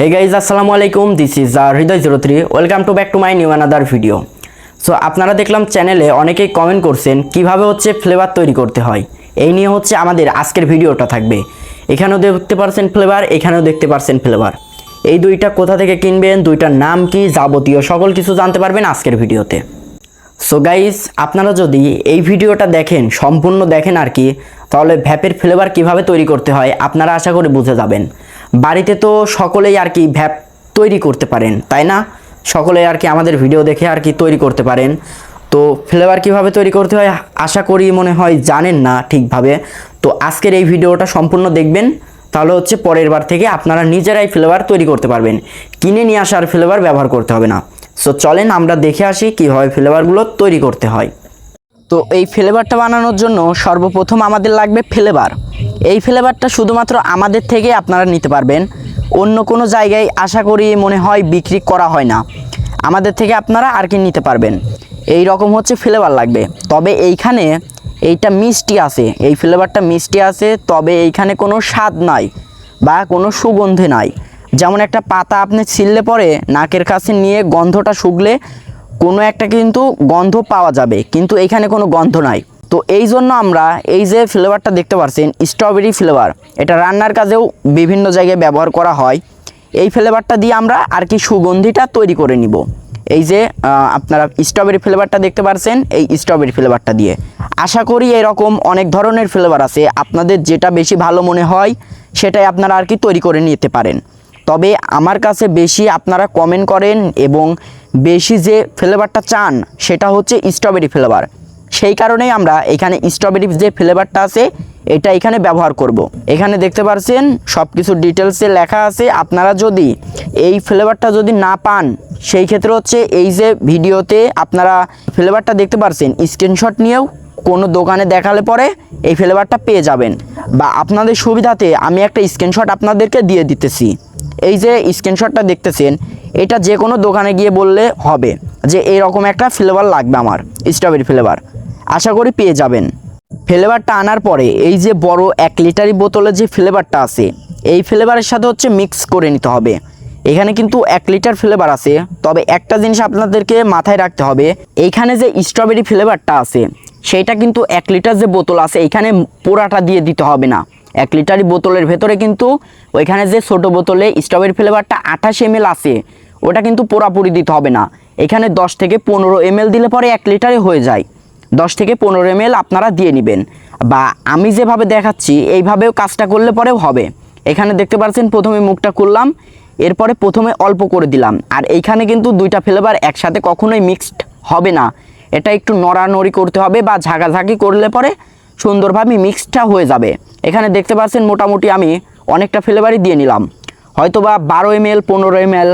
হে guys আসসালামু আলাইকুম। This is R Hridoy zero three welcome to back to my new another video so আপনারা দেখলাম চ্যানেলে অনেকেই কমেন্ট করছেন, কীভাবে হচ্ছে ফ্লেভার তৈরি করতে হয়? এই নিয়ে হচ্ছে আমাদের আজকের ভিডিওটা থাকবে। এখানেও দেখতে পারছেন ফ্লেভার এখানেও দেখতে পারছেন ফ্লেভার এই দুইটা কোথা থেকে কিনবেন, দুইটার নাম কি, যাবতীয় সকল কিছু জানতে পারবেন আজকের ভিডিওতে সো গাইস আপনারা যদি এই ভিডিওটা দেখেন, সম্পূর্ণ দেখেন আর কি, তাহলে ভ্যাপের ফ্লেভার কীভাবে তৈরি করতে হয়, আপনারা আশা করি বুঝে যাবেন। বাড়িতে তো সকলেই আর কি ভ্যাপ তৈরি করতে পারেন, তাই না? সকলে আর কি আমাদের ভিডিও দেখে আর কি তৈরি করতে পারেন। তো ফ্লেভার কীভাবে তৈরি করতে হয় আশা করি মনে হয় জানেন না ঠিকভাবে। তো আজকের এই ভিডিওটা সম্পূর্ণ দেখবেন। তাহলে হচ্ছে পরের বার থেকে আপনারা নিজেরাই ফ্লেভার তৈরি করতে পারবেন। কিনে নিয়ে আসার ফ্লেভার ব্যবহার করতে হবে না। সো চলেন আমরা দেখে আসি কীভাবে ফ্লেভারগুলো তৈরি করতে হয়। তো এই ফ্লেভারটা বানানোর জন্য সর্বপ্রথম আমাদের লাগবে ফ্লেভার। এই ফ্লেভারটা শুধুমাত্র আমাদের থেকে আপনারা নিতে পারবেন। অন্য কোনো জায়গায় আশা করি মনে হয় বিক্রি করা হয় না। আমাদের থেকে আপনারা আর কি নিতে পারবেন। এই রকম হচ্ছে ফ্লেভার লাগবে। তবে এইখানে এইটা মিষ্টি আছে। এই ফ্লেভারটা মিষ্টি আছে, তবে এইখানে কোনো স্বাদ নাই বা কোনো সুগন্ধে নাই। যেমন একটা পাতা আপনি ছিললে পরে নাকের কাছে নিয়ে গন্ধটা শুকলে কোনো একটা কিন্তু গন্ধ পাওয়া যাবে, কিন্তু এখানে কোনো গন্ধ নাই। তো এই জন্য আমরা এই যে ফ্লেভারটা দেখতে পাচ্ছেন স্ট্রবেরি ফ্লেভার এটা রান্নার কাজেও বিভিন্ন জায়গায় ব্যবহার করা হয়। এই ফ্লেভারটা দিয়ে আমরা আর কি সুগন্ধিটা তৈরি করে নিব। এই যে আপনারা স্ট্রবেরি ফ্লেভারটা দেখতে পাচ্ছেন এই স্ট্রবেরি ফ্লেভারটা দিয়ে। আশা করি এরকম অনেক ধরনের ফ্লেভার আছে। আপনাদের যেটা বেশি ভালো মনে হয়, সেটাই আপনারা আর কি তৈরি করে নিতে পারেন। তবে আমার কাছে বেশি আপনারা কমেন্ট করেন এবং বেশি যে ফ্লেভারটা চান, সেটা হচ্ছে স্ট্রবেরি ফ্লেভার সেই কারণেই আমরা এখানে স্ট্রবেরি যে ফ্লেভারটা আছে, এটা এখানে ব্যবহার করব। এখানে দেখতে পাচ্ছেন সব কিছু ডিটেলসে লেখা আছে। আপনারা যদি এই ফ্লেভারটা যদি না পান, সেই ক্ষেত্রে হচ্ছে এই যে ভিডিওতে আপনারা ফ্লেভারটা দেখতে পাচ্ছেন স্ক্রিনশট নিয়েও কোনো দোকানে দেখালে পরে এই ফ্লেভারটা পেয়ে যাবেন। বা আপনাদের সুবিধাতে আমি একটা স্ক্রিনশট আপনাদেরকে দিয়ে দিতেছি। এই যে স্ক্রিনশটটা দেখতেছেন, এটা যে কোনো দোকানে গিয়ে বললে হবে যে এরকম একটা ফ্লেভার লাগবে আমার স্ট্রবেরি ফ্লেভার আশা করি পেয়ে যাবেন। ফ্লেভারটা আনার পরে এই যে বড় এক লিটারি বোতলে যে ফ্লেভারটা আছে, এই ফ্লেভারের সাথে হচ্ছে মিক্স করে নিতে হবে। এখানে কিন্তু এক লিটার ফ্লেভার আছে, তবে একটা জিনিস আপনাদেরকে মাথায় রাখতে হবে, এইখানে যে স্ট্রবেরি ফ্লেভারটা আছে, সেইটা কিন্তু এক লিটার যে বোতল আছে, এখানে পোড়াটা দিয়ে দিতে হবে না। এক লিটারি বোতলের ভেতরে কিন্তু ওইখানে যে ছোট বোতলে স্ট্রবেরি ফ্লেভারটা আঠাশ এম আছে, ওটা কিন্তু পোড়াপুরি দিতে হবে না। এখানে দশ থেকে পনেরো এম দিলে পরে এক লিটারে হয়ে যায়। দশ থেকে পনেরো এম আপনারা দিয়ে নেবেন। বা আমি যেভাবে দেখাচ্ছি, এইভাবেও কাজটা করলে পরেও হবে। এখানে দেখতে পাচ্ছেন, প্রথমে মুখটা করলাম এরপরে প্রথমে অল্প করে দিলাম। আর এইখানে কিন্তু দুইটা ফ্লেভার একসাথে কখনোই মিক্সড হবে না। এটা একটু নড়ানড়ি করতে হবে বা ঝাঁকাঝাঁকি করলে পরে সুন্দরভাবে মিক্সডটা হয়ে যাবে। এখানে দেখতে পাচ্ছেন মোটামুটি আমি অনেকটা ফ্লেভারই দিয়ে নিলাম। হয়তো বা বারো এম এল পনেরো এম এল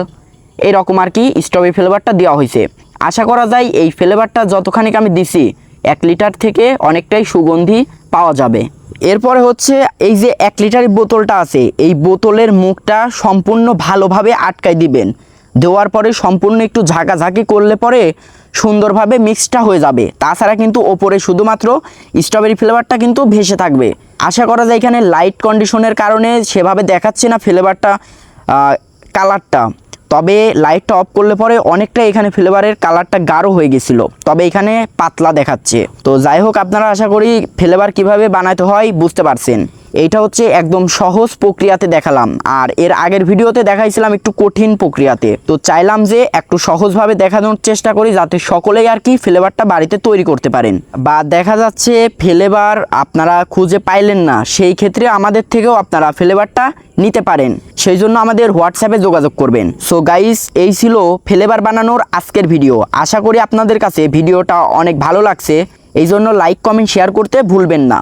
এইরকম আর কি স্ট্রবেরি ফ্লেভারটা দেওয়া হয়েছে। আশা করা যায় এই ফ্লেভারটা যতখানি আমি দিছি, এক লিটার থেকে অনেকটাই সুগন্ধি পাওয়া যাবে। এরপরে হচ্ছে এই যে এক লিটারের বোতলটা আছে, এই বোতলের মুখটা সম্পূর্ণ ভালোভাবে আটকাই দিবেন। দেওয়ার পরে সম্পূর্ণ একটু ঝাঁকাঝাঁকি করলে পরে সুন্দরভাবে মিক্সটা হয়ে যাবে। তাছাড়া কিন্তু ওপরে শুধুমাত্র স্ট্রবেরি ফ্লেভারটা কিন্তু ভেসে থাকবে। আশা করা যায় এখানে লাইট কন্ডিশনের কারণে সেভাবে দেখাচ্ছে না ফ্লেভারটা কালারটা তবে লাইটটা অফ করলে পরে অনেকটা এখানে ফ্লেভারের কালারটা গাঢ় হয়ে গেছিল। তবে এখানে পাতলা দেখাচ্ছে। তো যাই হোক, আপনারা আশা করি ফ্লেভার কীভাবে বানাতে হয় বুঝতে পারছেন। এইটা হচ্ছে একদম সহজ প্রক্রিয়াতে দেখালাম। আর এর আগের ভিডিওতে দেখাইছিলাম একটু কঠিন প্রক্রিয়াতে। তো চাইলাম যে একটু সহজভাবে দেখানোর চেষ্টা করি যাতে সকলেই আর কি ফ্লেভারটা বাড়িতে তৈরি করতে পারেন। বা দেখা যাচ্ছে ফ্লেভার আপনারা খুঁজে পাইলেন না, সেই ক্ষেত্রে আমাদের থেকেও আপনারা ফ্লেভারটা নিতে পারেন। সেই জন্য আমাদের হোয়াটসঅ্যাপে যোগাযোগ করবেন। সো গাইস এই ছিল ফ্লেভার বানানোর আজকের ভিডিও। আশা করি আপনাদের কাছে ভিডিওটা অনেক ভালো লাগছে। এই জন্য লাইক কমেন্ট শেয়ার করতে ভুলবেন না।